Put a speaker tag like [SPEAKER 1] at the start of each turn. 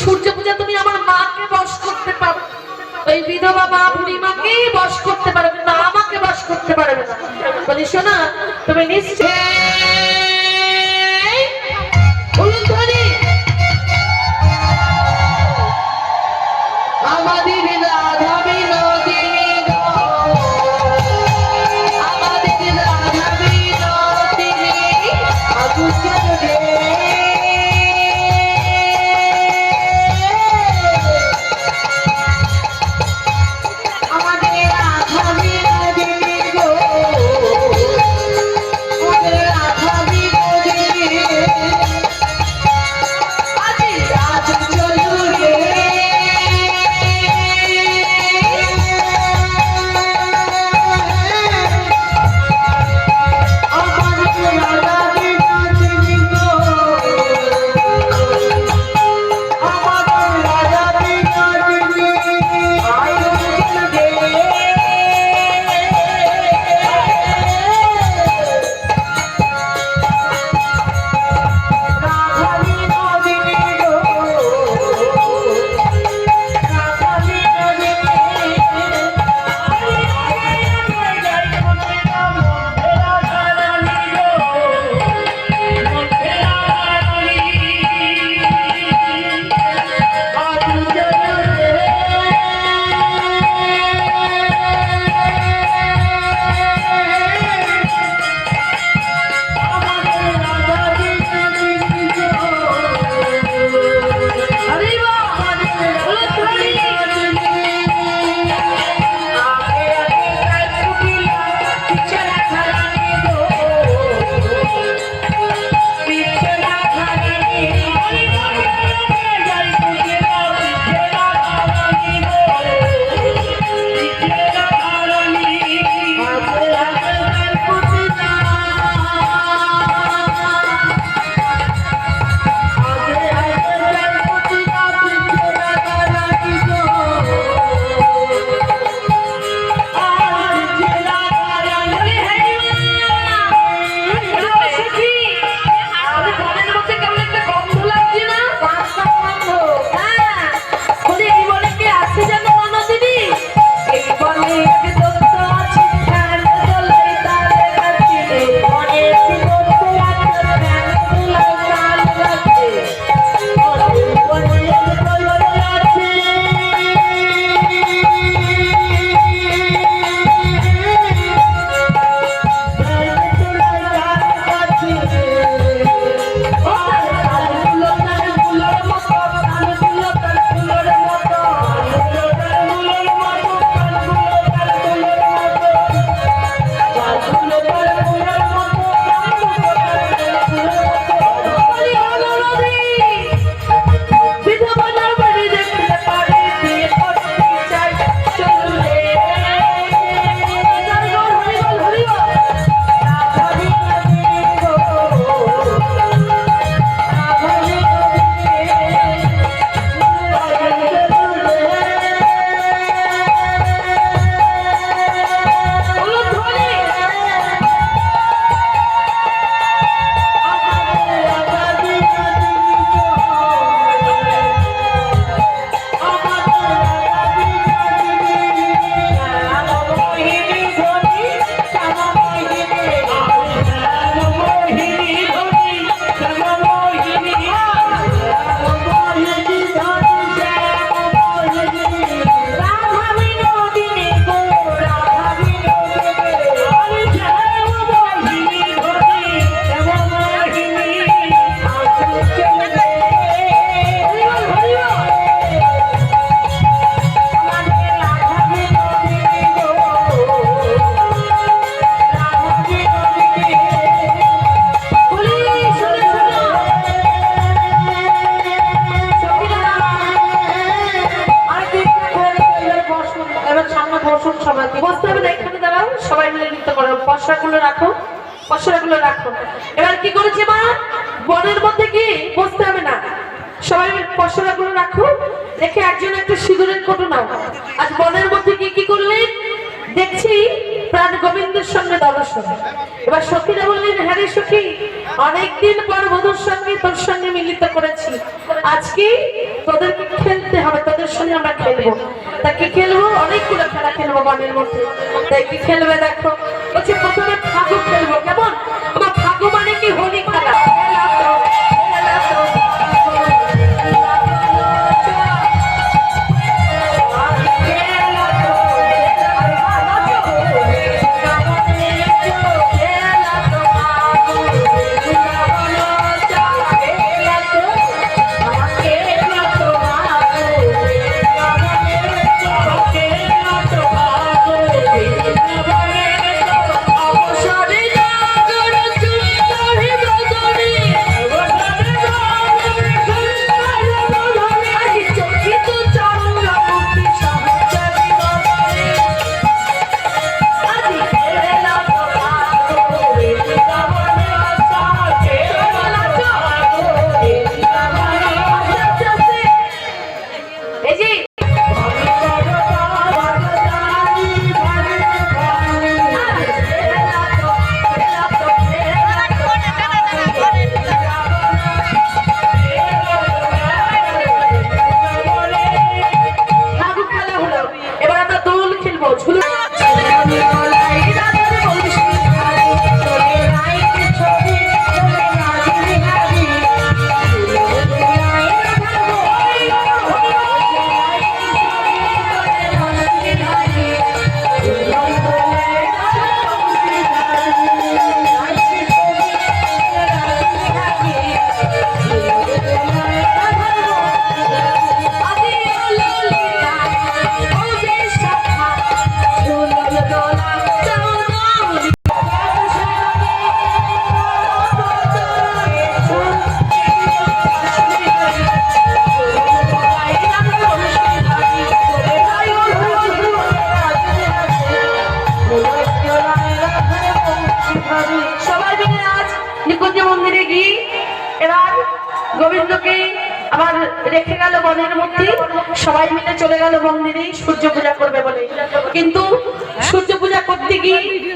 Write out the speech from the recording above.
[SPEAKER 1] সূর্য পূজা তুমি আমার মাকে বশ করতে পারো। ওই বিধবা মা বুড়িমাকে বস করতে পারবে না, আমাকে বশ করতে পারবে না। বলি, শোনা, তুমি নিশ্চয় পশরাগুলো রাখো পশরাগুলো রাখো। এবার কি করেছে মা? বনের মধ্যে কি বসতে হবে না? সবাই পশরাগুলো রাখো, রেখে একজন একটা সিঁদুরের কোটো নাও। আজ বনের মধ্যে কি কি করলেন দেখছি প্রাণ গোবিন্দের সঙ্গে দর্শন এবার সখীরা বললেন হ্যাঁ রে সখী, অনেকদিন পর বধুর সঙ্গে তোর সঙ্গে মিলিত করেছি। আজকে তোদেরকে খেলতে হবে, তোদের সঙ্গে আমরা খেলব। তা কি খেলব? অনেকগুলো খেলা খেলব মনের মধ্যে। তাই কি খেলবে দেখো? বলছি, প্রথমে ঠাকুর খেলব, কেমন? মন্দিরে গিয়ে এবার গোবিন্দকে আবার রেখে গেল বনের মধ্যে। সবাই মিলে চলে গেল মন্দিরে সূর্য পূজা করবে বলে। কিন্তু সূর্য পূজা করতে গিয়ে